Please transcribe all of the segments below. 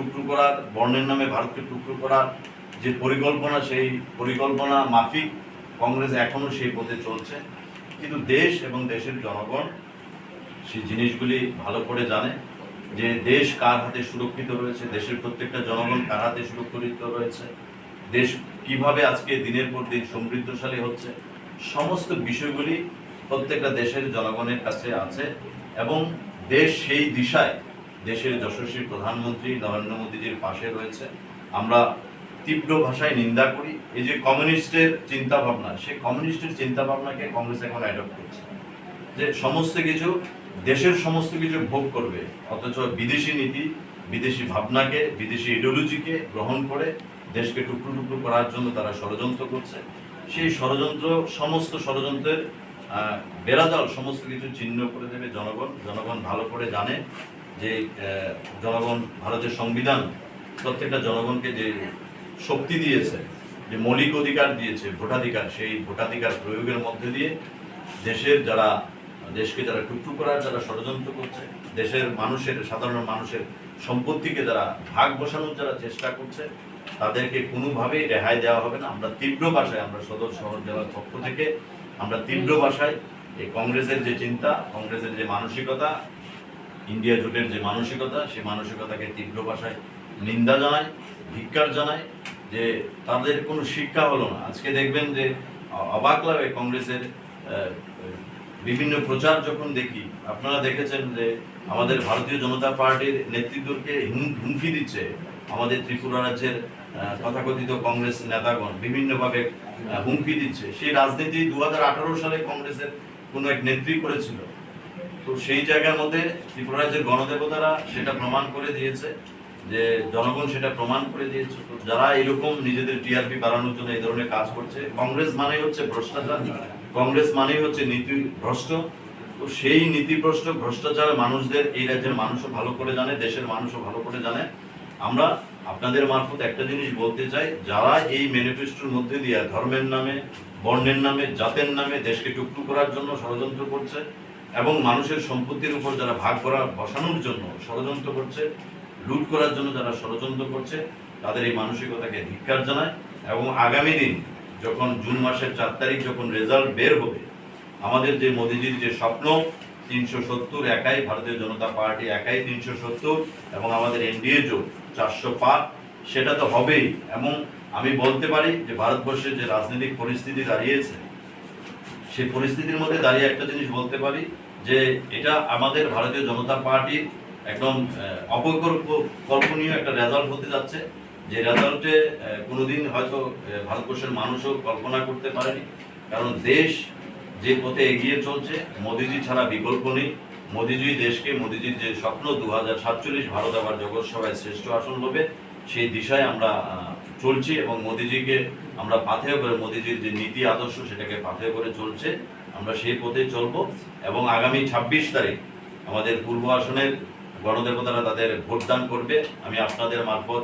টুকরো করার, বর্ণের নামে ভারতকে টুকরো করার যে পরিকল্পনা, সেই পরিকল্পনা মাফিক কংগ্রেস এখনও সেই পথে চলছে। কিন্তু দেশ এবং দেশের জনগণ সেই জিনিসগুলি ভালো করে জানে যে দেশ কার হাতে সুরক্ষিত রয়েছে, দেশের প্রত্যেকটা জনগণ কার হাতে সুরক্ষিত রয়েছে, দেশ কীভাবে আজকে দিনের পর দিন সমৃদ্ধশালী হচ্ছে, সমস্ত বিষয়গুলি প্রত্যেকটা দেশের জনগণের কাছে আছে এবং দেশ সেই দিশায় দেশের যশস্বী প্রধানমন্ত্রী নরেন্দ্র মোদীজির পাশে রয়েছে। আমরা তীব্র ভাষায় নিন্দা করি। এই যে কমিউনিস্টের চিন্তা ভাবনা সেই কমিউনিস্টের চিন্তা ভাবনাকে কংগ্রেস এখন অ্যাডপ্ট করছে। যে সমস্ত কিছু, দেশের সমস্ত কিছু ভোগ করবে, অথচ বিদেশি নীতি, বিদেশি ভাবনাকে, বিদেশি ইডিওলজিকে গ্রহণ করে দেশকে টুকরো টুকরো করার জন্য তারা ষড়যন্ত্র করছে। সেই ষড়যন্ত্র, সমস্ত ষড়যন্ত্রের বেড়াজাল, সমস্ত কিছু চিহ্ন করে দেবে জনগণ। জনগণ ভালো করে জানে যে জনগণ, ভারতের সংবিধান, প্রত্যেকটা জনগণকে যে শক্তি দিয়েছে, যে মৌলিক অধিকার দিয়েছে, ভোটাধিকার, সেই ভোটাধিকার প্রয়োগের মধ্যে দিয়ে দেশের যারা, দেশকে যারা টুকটু করার, যারা ষড়যন্ত্র করছে, দেশের মানুষের, সাধারণ মানুষের সম্পত্তিকে যারা ভাগ বসানোর যারা চেষ্টা করছে, তাদেরকে কোনোভাবেই রেহাই দেওয়া হবে না। আমরা তীব্র ভাষায় আমরা সদর শহর জেলার পক্ষ থেকে আমরা তীব্র ভাষায় এই কংগ্রেসের যে চিন্তা, কংগ্রেসের যে মানসিকতা ইন্ডিয়া জোটের যে মানসিকতা, সেই মানসিকতাকে তীব্র ভাষায় নিন্দা জানায়, ধিক্কার জানায় যে তাদের কোনো শিক্ষা হলো না। আজকে দেখবেন যে, অবাক লাগে কংগ্রেসের বিভিন্ন প্রচার যখন দেখি, আপনারা দেখেছেন যে আমাদের ভারতীয় জনতা পার্টির নেতৃত্বকে হুম- হুমকি দিচ্ছে আমাদের ত্রিপুরা রাজ্যের তথাকথিত কংগ্রেস নেতাগণ, বিভিন্নভাবে হুমকি দিচ্ছে। সেই রাজনীতি দু হাজার আঠারো সালে কংগ্রেসের কোনো এক নেত্রী করেছিল। তো সেই জায়গার মধ্যে ত্রিপুরা রাজ্যের গণদেবতারা সেটা প্রমাণ করে দিয়েছে, যে জনগণ সেটা প্রমাণ করে দিয়েছে। তো যারা এরকম নিজেদের টিআরপি বাড়ানোর জন্য এই ধরনের কাজ করছে, কংগ্রেস মানেই হচ্ছে ভ্রষ্টাচার, কংগ্রেস মানেই হচ্ছে নীতি ভ্রষ্ট। তো সেই নীতিভ্রষ্ট ভ্রষ্টাচার মানুষদের এই রাজ্যের মানুষও ভালো করে জানে, দেশের মানুষও ভালো করে জানে। আমরা আপনাদের মারফত একটা জিনিস বলতে চাই, যারা এই ম্যানিফেস্টোর মধ্যে দিয়ে ধর্মের নামে, বর্ণের নামে, জাতের নামে দেশকে টুকটু করার জন্য ষড়যন্ত্র করছে এবং মানুষের সম্পত্তির উপর যারা ভাগ করা বসানোর জন্য ষড়যন্ত্র করছে, লুট করার জন্য যারা ষড়যন্ত্র করছে, তাদের এই মানসিকতাকে ধিক্কার জানায় এবং আগামী দিন যখন জুন মাসের চার তারিখ যখন রেজাল্ট বের হবে, আমাদের যে মোদিজির যে স্বপ্ন, তিনশো সত্তর একাই ভারতীয় জনতা পার্টি একাই তিনশো সত্তর এবং আমাদের এনডিএ জোট চারশো পাঁচ সেটা তো হবেই। এবং আমি বলতে পারি যে ভারতবর্ষের যে রাজনৈতিক পরিস্থিতি দাঁড়িয়েছে সেই পরিস্থিতির মধ্যে দাঁড়িয়ে একটা জিনিস বলতে পারি যে এটা আমাদের ভারতীয় জনতা পার্টির একদম অপকল্পনীয় একটা রেজাল্ট হতে যাচ্ছে। যে রেজাল্টে কোনোদিন হয়তো ভারতবর্ষের মানুষও কল্পনা করতে পারেনি। কারণ দেশ যে পথে এগিয়ে চলছে, মোদিজি ছাড়া বিকল্প নেই। মোদিজি দেশকে, মোদিজির যে স্বপ্ন দু হাজার সাতচল্লিশ ভারত আবার জগৎসভায় শ্রেষ্ঠ আসন হবে, সেই দিশায় আমরা চলছি এবং মোদিজিকে আমরা পাথেয় করে, মোদিজির যে নীতি আদর্শ সেটাকে পাথেয় করে চলছে, আমরা সেই পথে চলব এবং আগামী ছাব্বিশ তারিখ আমাদের পূর্ব আসনের গণদেবতারা তাদের ভোটদান করবে। আমি আপনাদের মারফত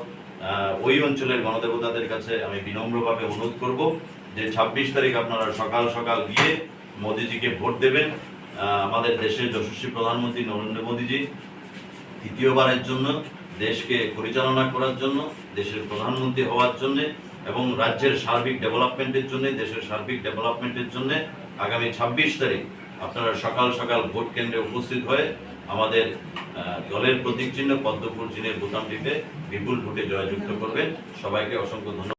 ওই অঞ্চলের গণদেবতাদের কাছে আমি বিনম্রভাবে অনুরোধ করব যে ছাব্বিশ তারিখ আপনারা সকাল সকাল গিয়ে মোদিজিকে ভোট দেবেন। আমাদের দেশের যশস্বী প্রধানমন্ত্রী নরেন্দ্র মোদীজি, তৃতীয়বারের জন্য দেশকে পরিচালনা করার জন্য, দেশের প্রধানমন্ত্রী হওয়ার জন্য এবং রাজ্যের সার্বিক ডেভেলপমেন্টের জন্য, দেশের সার্বিক ডেভেলপমেন্টের জন্য আগামী ছাব্বিশ তারিখ আপনারা সকাল সকাল ভোট কেন্দ্রে উপস্থিত হয়ে আমাদের দলের প্রতীক চিহ্ন পদ্মপুর চিহ্নের বোতাম টিপে বিপুল ভোটে জয়যুক্ত করবেন। সবাইকে অসংখ্য ধন্যবাদ।